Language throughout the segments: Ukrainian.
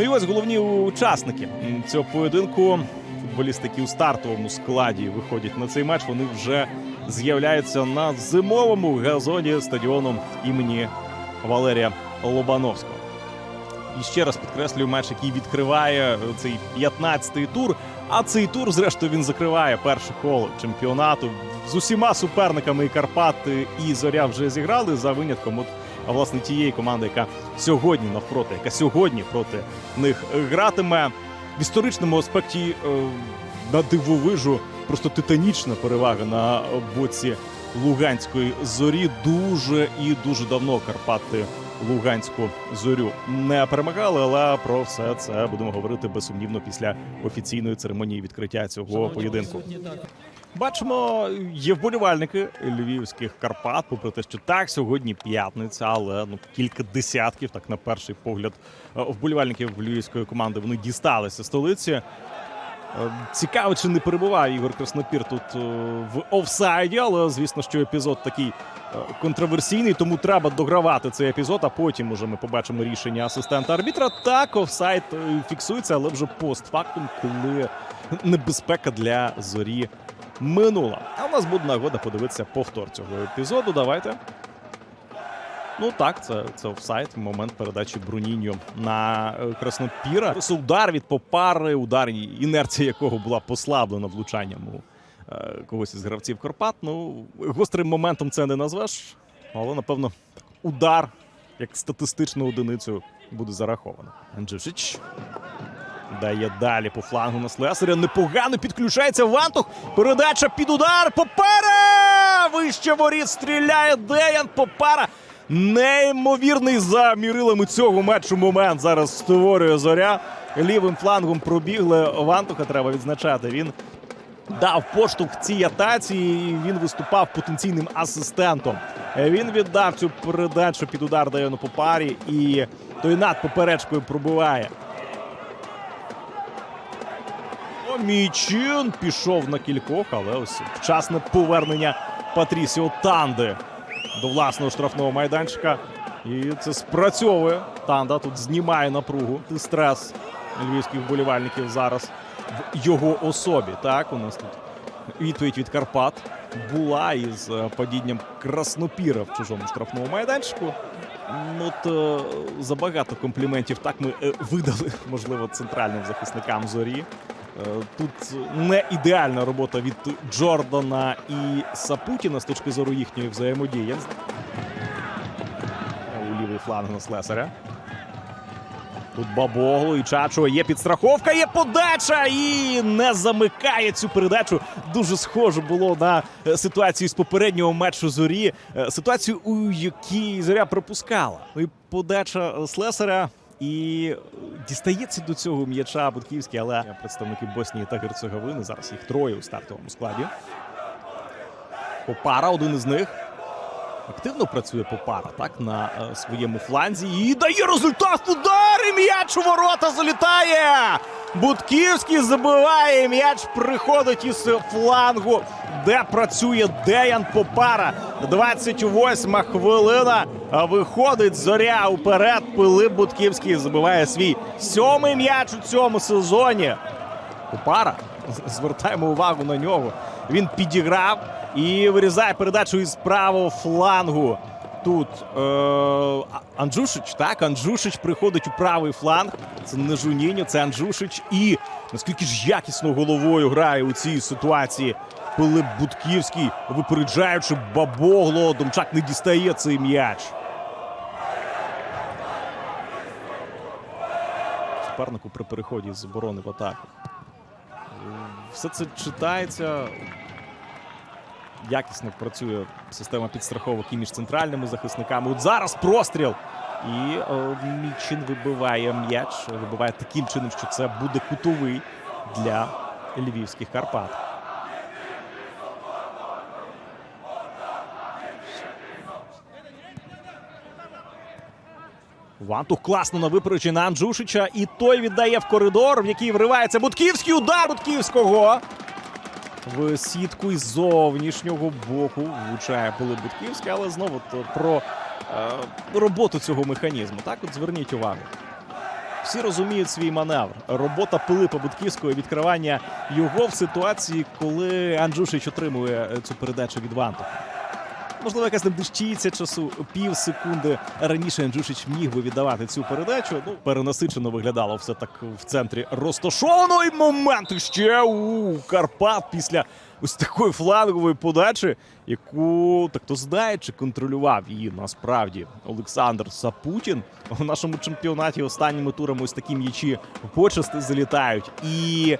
Ну і ось головні учасники цього поєдинку. Футболісти, які у стартовому складі виходять на цей матч, вони вже з'являються на зимовому газоні стадіону імені Валерія Лобановського. І ще раз підкреслюю матч, який відкриває цей 15-й тур. А цей тур, зрештою, він закриває перше коло чемпіонату. З усіма суперниками і Карпати і Зоря вже зіграли за винятком от, а, власне тієї команди, яка сьогодні навпроти, яка сьогодні проти них гратиме. В історичному аспекті е, на дивовижу просто титанічна перевага на боці Луганської зорі. Дуже і дуже давно Карпати Луганську зорю не перемагали, але про все це будемо говорити безсумнівно після офіційної церемонії відкриття цього поєдинку. Бачимо, є вболівальники львівських Карпат, попри те, що так, сьогодні п'ятниця, але ну кілька десятків, так на перший погляд, е, вболівальників львівської команди вони дісталися столиці. Е, Цікаво, чи не перебуває Ігор Краснопір тут е, в офсайді, але звісно, що епізод такий контроверсійний, тому треба догравати цей епізод, а потім уже ми побачимо рішення асистента арбітра. Так, офсайд фіксується, але вже постфактум, коли небезпека для зорі минула. А у нас буде нагода подивитися повтор цього епізоду. Давайте. Ну так, це, це офсайд, момент передачі Бруніньо на е, Краснопіра. Це удар від попари, удар, інерція якого була послаблена влучанням у е, когось із гравців Карпат. Ну, гострим моментом це не назвеш, але напевно удар як статистичну одиницю буде зараховано. Анджушич дає далі по флангу на Слесаря. Непогано підключається Вантух. Передача під удар. Попара! Вище воріт стріляє Деян Попара. Неймовірний за мірилами цього матчу момент зараз створює зоря. Лівим флангом пробігли Вантуха. Треба відзначати. Він дав поштовх цій атаці. і Він виступав потенційним асистентом. Він віддав цю передачу під удар Даяну Попарі, і той над поперечкою пробиває. Мічин пішов на кількох, але ось вчасне повернення Патрісіо Танди до власного штрафного майданчика. І це спрацьовує. Танда тут знімає напругу. і Стрес львівських вболівальників зараз в його особі. Так, у нас тут відповідь від Карпат була із е, падінням Краснопіра в чужому штрафному майданчику. Ну, от е, забагато компліментів так ми е, видали, можливо, центральним захисникам зорі. Е, Тут не ідеальна робота від Джордана і Сапутіна з точки зору їхньої взаємодії. У лівий фланг на Слесаря. Тут Бабоглу і Чачо. Є підстраховка, є подача і не замикає цю передачу. Дуже схоже було на е, ситуацію з попереднього матчу зорі. Е, Ситуацію, у якій зоря пропускала. Ну подача Слесаря. І дістається до цього м'яча Будківський, але представники Боснії та Герцеговини. Зараз їх троє у стартовому складі. Попара один із них. Активно працює Попара так на е, своєму фланзі і дає результат. Удар! І м'яч у ворота залітає. Будківський забиває. М'яч приходить із флангу, де працює Деян Попара. 28 хвилина. Виходить зоря уперед. Пилип Будківський забиває свій сьомий м'яч у цьому сезоні. Попара. Звертаємо увагу на нього. Він підіграв і вирізає передачу із правого флангу. Тут е- Анджушич, так, Анджушич приходить у правий фланг. Це не Жуніньо, це Анджушич. І наскільки ж якісно головою грає у цій ситуації Пилип Будківський, випереджаючи бабогло, Домчак не дістає цей м'яч. Супернику при переході з оборони в атаку. Все це читається. Якісно працює система підстраховок і між центральними захисниками. От зараз простріл. І о, Мічин вибиває м'яч. Вибиває таким чином, що це буде кутовий для львівських Карпат. Вантух класно на випереджі Анджушича. І той віддає в коридор, в який вривається Будківський удар Будківського. В сітку із зовнішнього боку влучає Пилип Будківський, але знову про е, роботу цього механізму. Так, от зверніть увагу. всі розуміють свій маневр. Робота Пилипа Будківського, відкривання його в ситуації, коли Анджушич отримує е, цю передачу від Вантуха. Можливо, якась там дещиця часу, пів секунди раніше Анджушич міг би віддавати цю передачу. Ну, перенасичено виглядало все так в центрі розташовано. І момент ще у Карпат після ось такої флангової подачі, яку так то знає, чи контролював її насправді Олександр Сапутін. У нашому чемпіонаті останніми турами ось такі м'ячі почасти залітають. І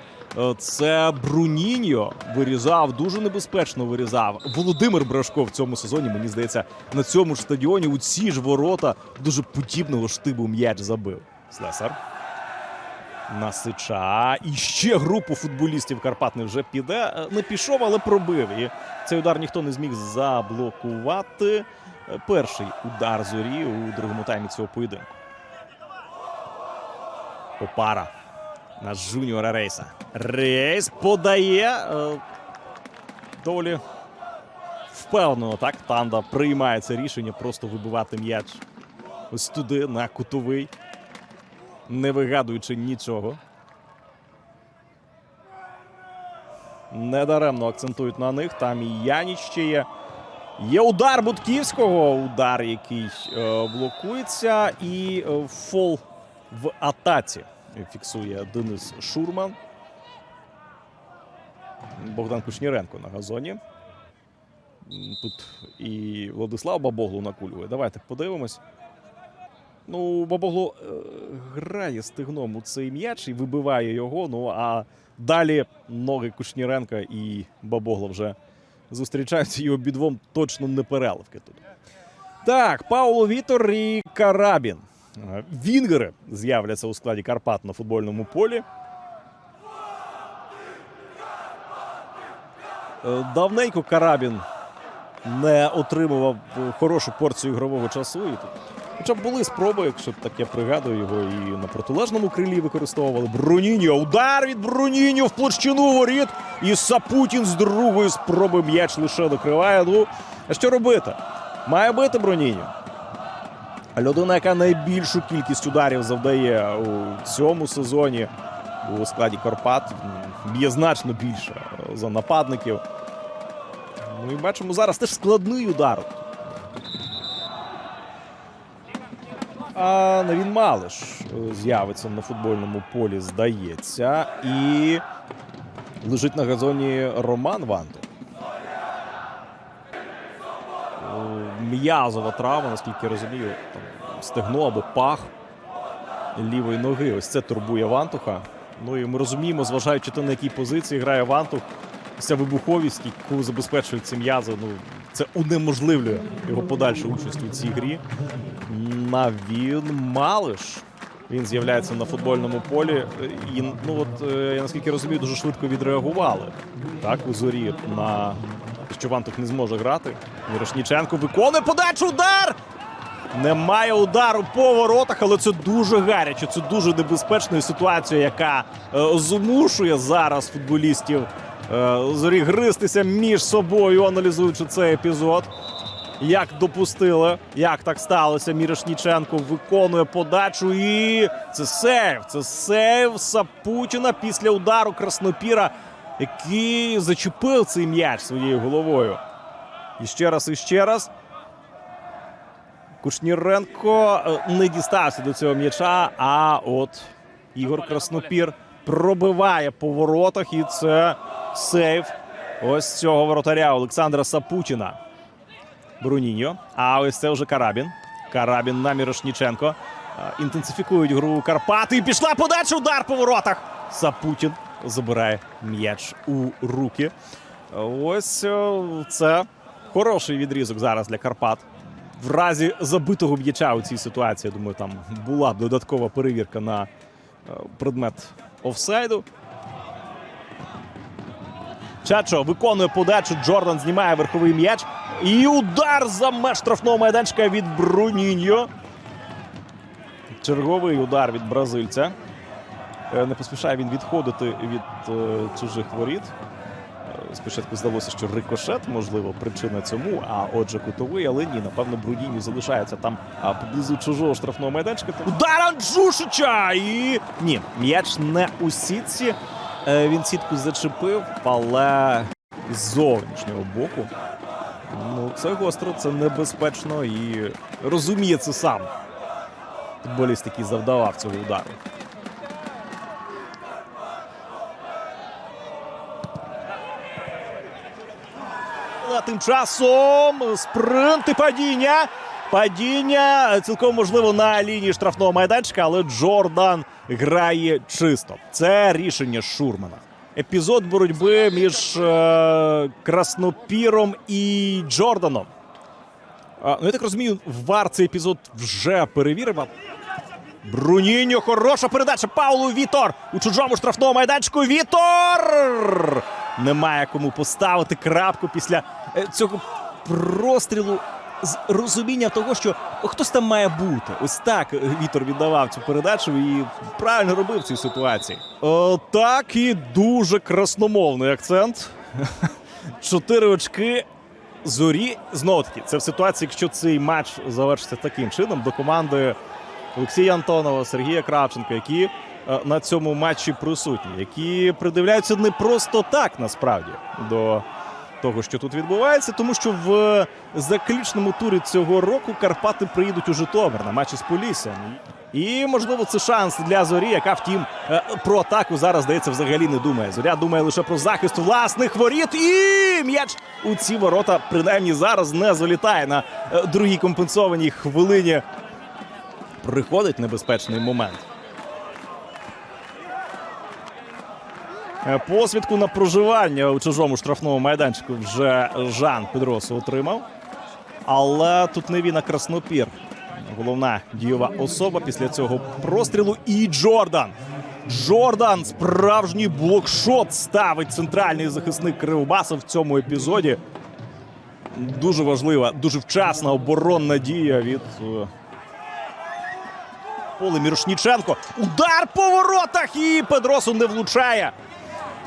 це Бруніньо вирізав, дуже небезпечно вирізав. Володимир Брашко в цьому сезоні, мені здається, на цьому ж стадіоні у ці ж ворота дуже подібного штибу м'яч забив. Слесар. Насича. І ще групу футболістів Карпат не вже піде. Е, Не пішов, але пробив. І цей удар ніхто не зміг заблокувати. Е, Перший удар зорі у другому таймі цього поєдинку. Попара на жуніора Рейса. Рейс подає. е, Доволі впевнено, так. Танда приймає це рішення просто вибивати м'яч ось туди, на кутовий, не вигадуючи нічого. Недаремно акцентують на них. Там і Яніч ще є. Є удар Будківського. Удар, який е, блокується. І е, фол в атаці фіксує Денис Шурман. Богдан Кушніренко на газоні. Тут і Владислав Бабоглу накулює. Давайте подивимось. Ну, Бабоглу е, грає стигном у цей м'яч і вибиває його. Ну а далі ноги Кушніренка і Бабогла вже зустрічаються і обидвом точно не переливки тут. Так, Пауло Вітор і Карабін. Е, Вінгери з'являться у складі Карпат на футбольному полі. Е, Давненько Карабін не отримував е, хорошу порцію ігрового часу. Хоча б були спроби, якщо так я пригадую, його і на протилежному крилі використовували. Бруніньо. Удар від Бруніньо в площину воріт. І Сапутін з другої спроби м'яч лише докриває. Ну, а що робити? Має бити Бруніньо. Людина, яка найбільшу кількість ударів завдає у цьому сезоні у складі Карпат, б'є значно більше е, за нападників. Ну і бачимо зараз теж складний удар. А Навін Малиш е, з'явиться на футбольному полі, здається. І лежить на газоні Роман Ванто. М'язова травма, наскільки я розумію, там стегно або пах лівої ноги. Ось це турбує Вантуха. Ну і ми розуміємо, зважаючи те, на якій позиції грає Вантух, ця вибуховість, яку забезпечують ці м'язи, ну це унеможливлює його подальшу участь у цій грі. Навін Малиш. Він з'являється на футбольному полі. І ну от е, я наскільки розумію, дуже швидко відреагували. Так, у зорі на що Вантух не зможе грати. Мірошніченко виконує подачу. Удар! Немає удару по воротах, але це дуже гаряче. Це дуже небезпечна ситуація, яка е, змушує зараз футболістів е, зорі гристися між собою, аналізуючи цей епізод. Як допустили, як так сталося? Мірошніченко виконує подачу і це сейв. Це сейв Сапутіна після удару Краснопіра, який зачепив цей м'яч своєю головою. І ще раз, і ще раз. Кушніренко е, не дістався до цього м'яча. А от Ігор Краснопір пробиває по воротах, і це сейв ось цього воротаря Олександра Сапутіна. Бруніньо. А ось це вже Карабін. Карабін на Мірошніченко. Е, Інтенсифікують гру Карпати. І пішла подача. Удар по воротах. Сапутін забирає м'яч у руки. Ось е, це хороший відрізок зараз для Карпат. В разі забитого м'яча у цій ситуації, я думаю, там була б додаткова перевірка на е, предмет офсайду. Чачо виконує подачу. Джордан знімає верховий м'яч. І удар за меж штрафного майданчика від Бруніньо. Черговий удар від бразильця. Е, Не поспішає він відходити від е, чужих воріт. Спочатку здалося, що рикошет, можливо, причина цьому, а отже, кутовий, але ні, напевно, Брудіньо залишається там поблизу чужого штрафного майданчика. Удар Анджушича! І ні, м'яч не у сітці. Е, Він сітку зачепив, але з зовнішнього боку. Ну, це гостро, це небезпечно і розуміє це сам. Футболіст, який завдавав цього удару. А тим часом спринт і падіння. Падіння цілком можливо на лінії штрафного майданчика, але Джордан грає чисто. Це рішення Шурмана. Епізод боротьби між е, Краснопіром і Джорданом. А, ну, я так розумію, ВАР цей епізод вже перевірив. Бруніньо, хороша передача. Паулу Вітор у чужому штрафному майданчику. Вітор! Немає кому поставити крапку після е, цього прострілу з розумінням того, що хтось там має бути. Ось так Вітор віддавав цю передачу і правильно робив в цій ситуації. О, так і дуже красномовний акцент. Чотири очки зорі. Знову таки, це в ситуації, якщо цей матч завершиться таким чином, до команди Олексія Антонова, Сергія Кравченка, які е, на цьому матчі присутні, які придивляються не просто так насправді до того, що тут відбувається, тому що в заключному турі цього року Карпати приїдуть у Житомир на матчі з Поліссям. І, можливо, це шанс для зорі, яка, втім, е, про атаку зараз, здається, взагалі не думає. Зоря думає лише про захист власних воріт. І м'яч у ці ворота, принаймні, зараз не залітає на е, другій компенсованій хвилині. Приходить небезпечний момент. Посвідку на проживання у чужому штрафному майданчику вже Жан Педросу отримав. Але тут не він, а Краснопір. Головна дієва особа після цього прострілу. І Джордан. Джордан справжній блокшот ставить центральний захисник Кривбаса в цьому епізоді. Дуже важлива, дуже вчасна оборонна дія від е, Поле Мірошніченко. Удар по воротах і Педросу не влучає.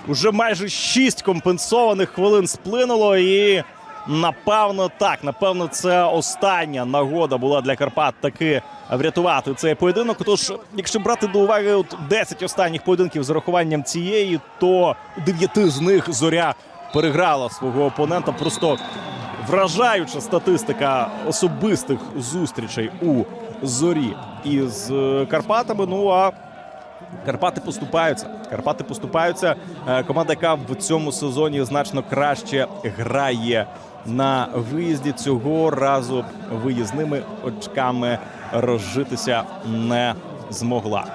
Уже майже шість компенсованих хвилин сплинуло. І напевно так, напевно, це остання нагода була для Карпат таки врятувати цей поєдинок. Тож, якщо брати до уваги от 10 останніх поєдинків з урахуванням цієї, то у дев'яти з них зоря переграла свого опонента. Просто вражаюча статистика особистих зустрічей у зорі із е, Карпатами. Ну а Карпати поступаються. Карпати поступаються. Е, Команда, яка в цьому сезоні значно краще грає на виїзді. Цього разу виїзними очками розжитися не змогла.